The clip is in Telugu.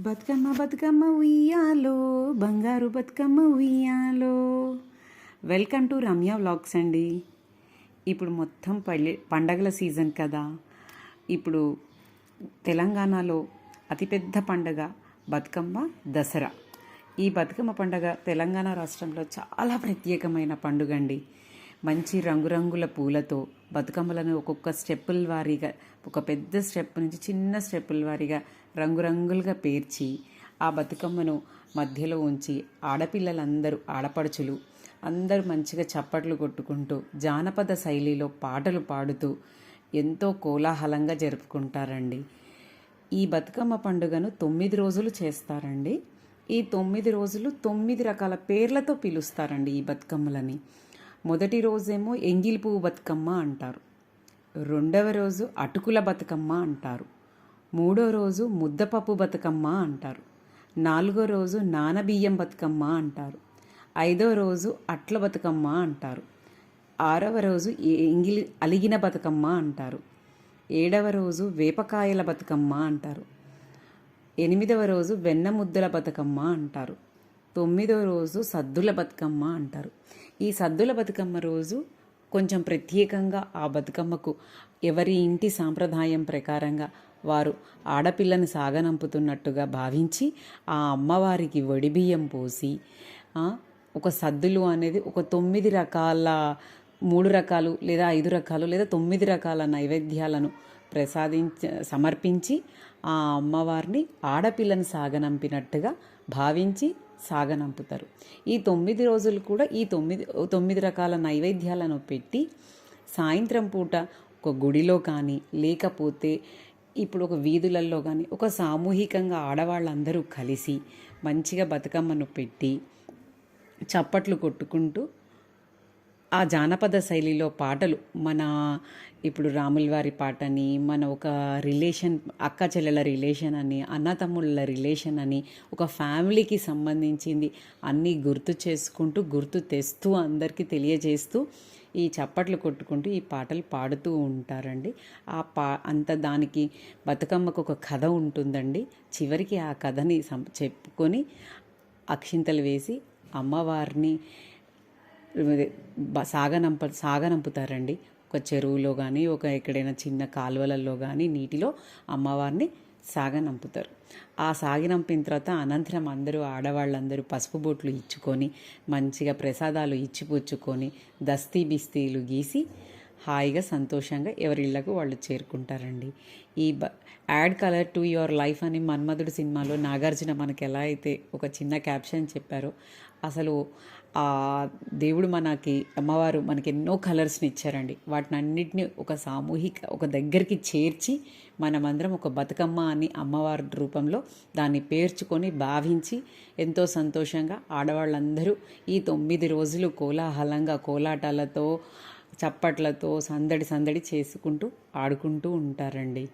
బతుకమ్మ బతుకమ్మ ఉయ్యాలో బంగారు బతుకమ్మ ఉయ్యాలో. వెల్కమ్ టు రమ్య వ్లాగ్స్ అండి. ఇప్పుడు మొత్తం పల్లె పండగల సీజన్ కదా. ఇప్పుడు తెలంగాణలో అతిపెద్ద పండగ బతుకమ్మ దసరా. ఈ బతుకమ్మ పండగ తెలంగాణ రాష్ట్రంలో చాలా ప్రత్యేకమైన పండుగ అండి. మంచి రంగురంగుల పూలతో బతుకమ్మలను ఒక్కొక్క స్టెప్పుల వారీగా ఒక పెద్ద స్టెప్ నుంచి చిన్న స్టెప్పుల వారీగా రంగురంగులుగా పేర్చి ఆ బతుకమ్మను మధ్యలో ఉంచి ఆడపిల్లలందరూ ఆడపడుచులు అందరూ మంచిగా చప్పట్లు కొట్టుకుంటూ జానపద శైలిలో పాటలు పాడుతూ ఎంతో కోలాహలంగా జరుపుకుంటారండి. ఈ బతుకమ్మ పండుగను తొమ్మిది రోజులు చేస్తారండి. ఈ తొమ్మిది రోజులు తొమ్మిది రకాల పేర్లతో పిలుస్తారండి ఈ బతుకమ్మలని. మొదటి రోజేమో ఎంగిలి పువ్వు బతుకమ్మ అంటారు. రెండవ రోజు అటుకుల బతుకమ్మ అంటారు. మూడో రోజు ముద్దపప్పు బతుకమ్మ అంటారు. నాలుగో రోజు నానబియ్యం బతుకమ్మ అంటారు. ఐదో రోజు అట్ల బతుకమ్మ అంటారు. ఆరవ రోజు ఎంగిలి అలిగిన బతుకమ్మ అంటారు. ఏడవ రోజు వేపకాయల బతుకమ్మ అంటారు. ఎనిమిదవ రోజు వెన్న ముద్దల బతుకమ్మ అంటారు. తొమ్మిదవ రోజు సద్దుల బతుకమ్మ అంటారు. ఈ సద్దుల బతుకమ్మ రోజు కొంచెం ప్రత్యేకంగా ఆ బతుకమ్మకు ఎవరి ఇంటి సాంప్రదాయం ప్రకారంగా వారు ఆడపిల్లని సాగనంపుతున్నట్టుగా భావించి ఆ అమ్మవారికి వడిబియ్యం పోసి ఒక సద్దులు అనేది ఒక తొమ్మిది రకాల మూడు రకాలు లేదా ఐదు రకాలు లేదా తొమ్మిది రకాల నైవేద్యాలను ప్రసాదించ సమర్పించి ఆ అమ్మవారిని ఆడపిల్లను సాగనంపినట్టుగా భావించి సాగనంపుతారు. ఈ తొమ్మిది రోజులు కూడా ఈ తొమ్మిది తొమ్మిది రకాల నైవేద్యాలను పెట్టి సాయంత్రం పూట ఒక గుడిలో కానీ లేకపోతే ఇప్పుడు ఒక వీధులలో కానీ ఒక సామూహికంగా ఆడవాళ్ళందరూ కలిసి మంచిగా బతుకమ్మను పెట్టి చప్పట్లు కొట్టుకుంటూ ఆ జానపద శైలిలో పాటలు మన ఇప్పుడు రాముల వారి పాటని మన ఒక రిలేషన్ అక్క చెల్లెల రిలేషన్ అని అన్నతమ్ముళ్ళ రిలేషన్ అని ఒక ఫ్యామిలీకి సంబంధించింది అన్నీ గుర్తు చేసుకుంటూ గుర్తు తెస్తూ అందరికీ తెలియజేస్తూ ఈ చప్పట్లు కొట్టుకుంటూ ఈ పాటలు పాడుతూ ఉంటారండి. ఆ పా అంత దానికి బతుకమ్మకు ఒక కథ ఉంటుందండి. చివరికి ఆ కథని చెప్పుకొని అక్షింతలు వేసి అమ్మవారిని సాగనంప సాగనంపుతారండి. ఒక చెరువులో కానీ ఒక ఎక్కడైనా చిన్న కాలువలలో కానీ నీటిలో అమ్మవారిని సాగనంపుతారు. ఆ సాగినంపిన తర్వాత అనంతరం అందరూ ఆడవాళ్ళందరూ పసుపు బొట్లు ఇచ్చుకొని మంచిగా ప్రసాదాలు ఇచ్చిపుచ్చుకొని దస్తీ బిస్తీలు గీసి హాయిగా సంతోషంగా ఎవరి ఇళ్ళకు వాళ్ళు చేరుకుంటారండి. ఈ బ add colour to your life అని మన్మధుడు సినిమాలో నాగార్జున మనకి ఎలా అయితే ఒక చిన్న క్యాప్షన్ చెప్పారో అసలు ఆ దేవుడు మనకి అమ్మవారు మనకి ఎన్నో కలర్స్ని ఇచ్చారండి. వాటిని అన్నిటిని ఒక సామూహిక ఒక దగ్గరికి చేర్చి మనమందరం ఒక బతుకమ్మ అని అమ్మవారి రూపంలో దాన్ని పేర్చుకొని భావించి ఎంతో సంతోషంగా ఆడవాళ్ళందరూ ఈ తొమ్మిది రోజులు కోలాహలంగా కోలాటాలతో చప్పట్లతో సందడి సందడి చేసుకుంటూ ఆడుకుంటూ ఉంటారండి.